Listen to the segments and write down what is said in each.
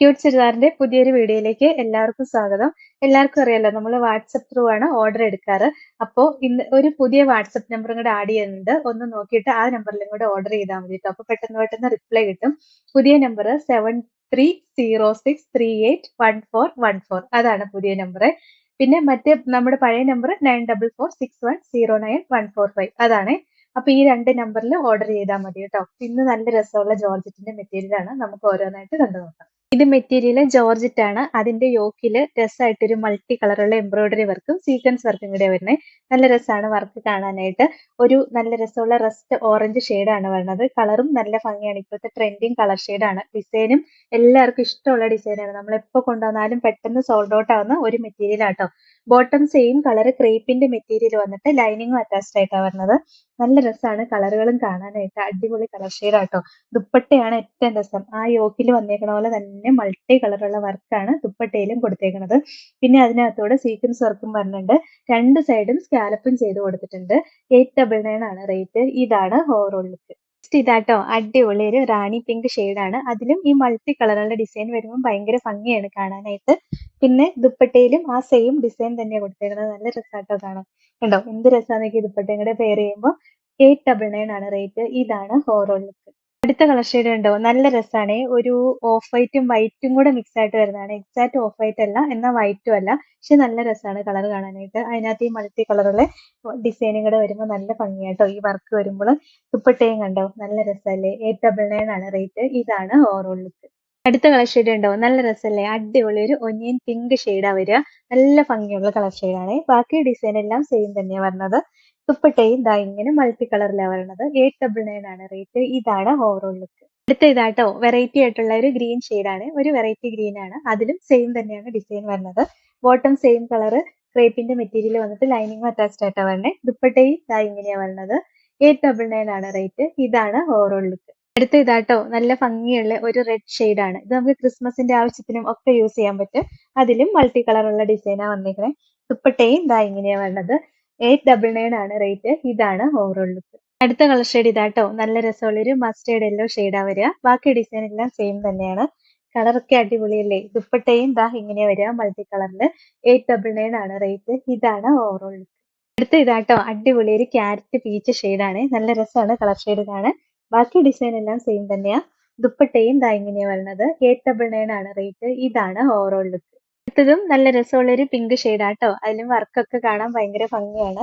Cute ചുരിദാറിന്റെ പുതിയൊരു വീഡിയോയിലേക്ക് എല്ലാവർക്കും സ്വാഗതം. എല്ലാവർക്കും അറിയാലോ നമ്മൾ വാട്സപ്പ് ത്രൂ ആണ് ഓർഡർ എടുക്കാറ്. അപ്പോ ഇന്ന് ഒരു പുതിയ വാട്സപ്പ് നമ്പറും കൂടെ ആഡ് ചെയ്യുന്നുണ്ട്. ഒന്ന് നോക്കിയിട്ട് ആ നമ്പറിലും കൂടെ ഓർഡർ ചെയ്താൽ മതി കേട്ടോ അപ്പോൾ പെട്ടെന്ന് പെട്ടെന്ന് റിപ്ലൈ കിട്ടും. പുതിയ number seven three zero six three eight one four one four അതാണ് പുതിയ നമ്പർ പിന്നെ മറ്റേ നമ്മുടെ പഴയ number nine double four six one zero nine one four five അതാണ്. അപ്പൊ ഈ രണ്ട് നമ്പറിൽ ഓർഡർ ചെയ്താൽ മതി കേട്ടോ ഇന്ന് നല്ല രസമുള്ള ജോർജറ്റിന്റെ മെറ്റീരിയൽ ആണ്. നമുക്ക് ഓരോന്നായിട്ട് കണ്ടു നോക്കാം ഇത് മെറ്റീരിയൽ ജോർജറ്റ് ആണ് അതിന്റെ യോക്കിൽ രസമായിട്ടൊരു മൾട്ടി കളറുള്ള എംബ്രോയിഡറി വർക്കും സീക്വൻസ് വർക്കും കൂടെ വരുന്നത് നല്ല രസമാണ് വർക്ക് കാണാനായിട്ട്. ഒരു നല്ല രസമുള്ള റസ്റ്റ് ഓറഞ്ച് ആണ് വരുന്നത് കളറും നല്ല ഭംഗിയാണ്. ഇപ്പോഴത്തെ ട്രെൻഡിങ് കളർ ആണ് ഡിസൈനും എല്ലാവർക്കും ഇഷ്ടമുള്ള ഡിസൈനാണ്. നമ്മൾ എപ്പോൾ കൊണ്ടുവന്നാലും പെട്ടെന്ന് സോൾഡ് ഔട്ട് ആവുന്ന ഒരു മെറ്റീരിയൽ ആട്ടോ. ബോട്ടം സെയിം കളർ ക്രേപ്പിന്റെ മെറ്റീരിയൽ വന്നിട്ട് ലൈനിങ്ങും അറ്റാച്ച്ഡ് ആയിട്ടാണ് വരുന്നത് നല്ല രസമാണ് കളറുകളും കാണാനായിട്ട്. അടിപൊളി കളർ ആട്ടോ ദുപ്പട്ടയാണ് ഏറ്റവും രസം. ആ യോക്കിൽ വന്നേക്കണ പോലെ തന്നെ മൾട്ടി കളറുള്ള വർക്കാണ് ദുപ്പട്ടയിലും കൊടുത്തേക്കുന്നത് പിന്നെ അതിനകത്തൂടെ സീക്വൻസ് വർക്കും പറഞ്ഞിട്ടുണ്ട്. രണ്ട് സൈഡും സ്കാലപ്പും ചെയ്ത് കൊടുത്തിട്ടുണ്ട്. എയ്റ്റ് ഡബിൾ നയൻ ആണ് റേറ്റ് ഇതാണ് ഓവറോൾ ലുക്ക് നെക്സ്റ്റ് ഇതാട്ടോ അടിപൊളി ഒരു റാണി പിങ്ക് ആണ്. അതിലും ഈ മൾട്ടി കളറുകളുടെ ഡിസൈൻ വരുമ്പോൾ ഭയങ്കര ഭംഗിയാണ് കാണാനായിട്ട്. പിന്നെ ദുപ്പട്ടയിലും ആ സെയിം ഡിസൈൻ തന്നെയാണ് കൊടുത്തേക്കുന്നത് നല്ല രസമാട്ടോ കാണാം കണ്ടോ? എന്ത് രസമാണെന്നൊക്കെ ദുപ്പട്ടയും കൂടെ പെയർ ചെയ്യുമ്പോൾ എയ്റ്റ് ഡബിൾ നയൻ ആണ് റേറ്റ് ഇതാണ് ഓവറോൾ ലുക്ക് അടുത്ത കളർ ഷെയ്ഡ് ഉണ്ടോ നല്ല രസമാണ് ഒരു ഓഫ് വൈറ്റും വൈറ്റും കൂടെ മിക്സ് ആയിട്ട് വരുന്നതാണ്. എക്സാക്ട് ഓഫ് വൈറ്റ് അല്ല എന്നാൽ വൈറ്റും അല്ല. പക്ഷെ നല്ല രസമാണ് കളർ കാണാനായിട്ട്. അതിനകത്ത് ഈ മൾട്ടി കളറുള്ള ഡിസൈനും കൂടെ വരുമ്പോൾ നല്ല ഭംഗിയാട്ടോ. ഈ വർക്ക് വരുമ്പോൾ. ദുപ്പട്ടയും കണ്ടോ? നല്ല രസമല്ലേ? എയ്റ്റ് ഡബിൾ നയൻ ആണ് റേറ്റ് ഇതാണ് ഓവറോൾ ലുക്ക് അടുത്ത കളർ ഷെയ്ഡ് ഉണ്ടോ നല്ല രസമല്ലേ? അടിപൊളി. ഒരു ഒനിയൻ പിങ്ക് ഷെയ്ഡാണ് വരിക. നല്ല ഭംഗിയുള്ള കളർ ഷെയ്ഡാണ് ബാക്കി ഡിസൈൻ എല്ലാം സെയിം തന്നെയാണ് വരുന്നത്. ദുപ്പട്ടയും ഇതാ ഇങ്ങനെ മൾട്ടി കളറിലാണ് വരണത്. എയ്റ്റ് ഡബിൾ നയൻ ആണ് റേറ്റ് ഇതാണ് ഓവറോൾ ലുക്ക് അടുത്ത ഇതാട്ടോ വെറൈറ്റി ആയിട്ടുള്ള ഒരു ഗ്രീൻ ആണ്. ഒരു വെറൈറ്റി ഗ്രീൻ ആണ്. അതിലും സെയിം തന്നെയാണ് ഡിസൈൻ വരുന്നത് ബോട്ടം സെയിം കളർ ക്രേപ്പിന്റെ മെറ്റീരിയൽ വന്നിട്ട് ലൈനിങ് അറ്റാച്ച്ഡ് ആയിട്ടാണ് വരുന്നത് ദുപ്പട്ടയും ഇതാ ഇങ്ങനെയാണ് വരുന്നത് എയ്റ്റ് ഡബിൾ നയൻ ആണ് റേറ്റ് ഇതാണ് ഓവറോൾ ലുക്ക് അടുത്ത ഇതാട്ടോ നല്ല ഭംഗിയുള്ള ഒരു റെഡ് ആണ്. ഇത് നമുക്ക് ക്രിസ്മസിന്റെ ആവശ്യത്തിനും ഒക്കെ യൂസ് ചെയ്യാൻ പറ്റും. അതിലും മൾട്ടി കളറുള്ള ഡിസൈനാണ് വന്നിരിക്കുന്നത് ദുപ്പട്ടയും ഇതാ ഇങ്ങനെയാണ് വരുന്നത് എയ്റ്റ് ഡബിൾ നയൻ ആണ് റേറ്റ് ഇതാണ് ഓവറോൾ ലുക്ക് അടുത്ത കളർ ഷെയ്ഡ് ഇതാട്ടോ. നല്ല രസമുള്ള ഒരു മസ്റ്റേർഡ് യെല്ലോ ഷെയ്ഡാണ് വരിക. ബാക്കി ഡിസൈൻ എല്ലാം സെയിം തന്നെയാണ്. കളറൊക്കെ അടിപൊളിയല്ലേ? ദുപ്പട്ടയും ദാ ഇങ്ങനെ വരിക മൾട്ടി കളറിൽ എയ്റ്റ് ഡബിൾ നയൻ ആണ് റേറ്റ് ഇതാണ് ഓവറോൾ ലുക്ക് അടുത്ത ഇതാട്ടോ. അടിപൊളി ഒരു ക്യാരറ്റ് പീച്ച് ആണ്. നല്ല രസമാണ് കളർ ഷെയ്ഡ് കാണാൻ. ബാക്കി ഡിസൈൻ എല്ലാം സെയിം തന്നെയാ. ദുപ്പട്ടയും ദാ ഇങ്ങനെയാ വരുന്നത് എയ്റ്റ് ഡബിൾ നയൻ ആണ് റേറ്റ് ഇതാണ് ഓവറോൾ ലുക്ക് അടുത്തതും നല്ല രസമുള്ള ഒരു പിങ്ക് ഷെയ്ഡാട്ടോ. അതിലും വർക്കൊക്കെ കാണാൻ ഭയങ്കര ഭംഗിയാണ്.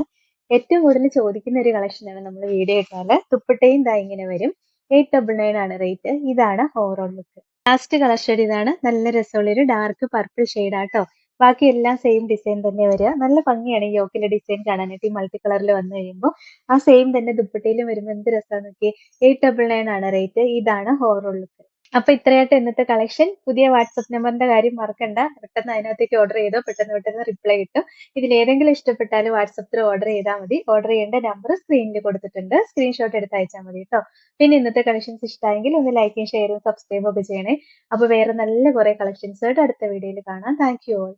ഏറ്റവും കൂടുതൽ ചോദിക്കുന്ന ഒരു കളക്ഷനാണ് നമ്മൾ വീഡിയോ ഇട്ടാൽ. തുപ്പട്ടയും ദാ ഇങ്ങനെ വരും. എയ്റ്റ് ഡബിൾ നയൻ ആണ് റേറ്റ്. ഇതാണ് ഓവറോൾ ലുക്ക്. ലാസ്റ്റ് കളർ ഇതാണ് നല്ല രസമുള്ള ഒരു ഡാർക്ക് പർപ്പിൾ ഷെയ്ഡാട്ടോ. ബാക്കി എല്ലാം സെയിം ഡിസൈൻ തന്നെ വരിക. നല്ല ഭംഗിയാണ് ഈ യോക്കിലെ ഡിസൈൻ കാണാനായിട്ട്. ഈ മൾട്ടി കളറിൽ വന്നു കഴിയുമ്പോൾ ആ സെയിം തന്നെ ദുപ്പട്ടയിലും വരുമ്പോൾ എന്ത് രസമാണെന്ന് നോക്കി എയ്റ്റ് ഡബിൾ നയൻ ആണ് റേറ്റ്. ഇതാണ് ഓവറോൾ ലുക്ക്. അപ്പൊ ഇത്രയായിട്ട് ഇന്നത്തെ കളക്ഷൻ പുതിയ വാട്സപ്പ് നമ്പറിന്റെ കാര്യം മറക്കണ്ട. പെട്ടെന്ന് അതിനകത്തേക്ക് ഓർഡർ ചെയ്തോ പെട്ടെന്ന് പെട്ടെന്ന് റിപ്ലൈ കിട്ടും. ഇതിൽ ഏതെങ്കിലും ഇഷ്ടപ്പെട്ടാൽ വാട്സപ്പിൽ ഓർഡർ ചെയ്താൽ മതി. ഓർഡർ ചെയ്യേണ്ട നമ്പർ സ്ക്രീനിൽ കൊടുത്തിട്ടുണ്ട്. സ്ക്രീൻഷോട്ട് എടുത്ത് അയച്ചാൽ മതി കേട്ടോ. പിന്നെ ഇന്നത്തെ കളക്ഷൻസ് ഇഷ്ടമായെങ്കിൽ ഒന്ന് ലൈക്കും ഷെയറും സബ്സ്ക്രൈബും ഒക്കെ ചെയ്യണേ. അപ്പൊ വേറെ നല്ല കുറെ കളക്ഷൻസ് ആയിട്ട് അടുത്ത വീഡിയോയിൽ കാണാം. Thank you all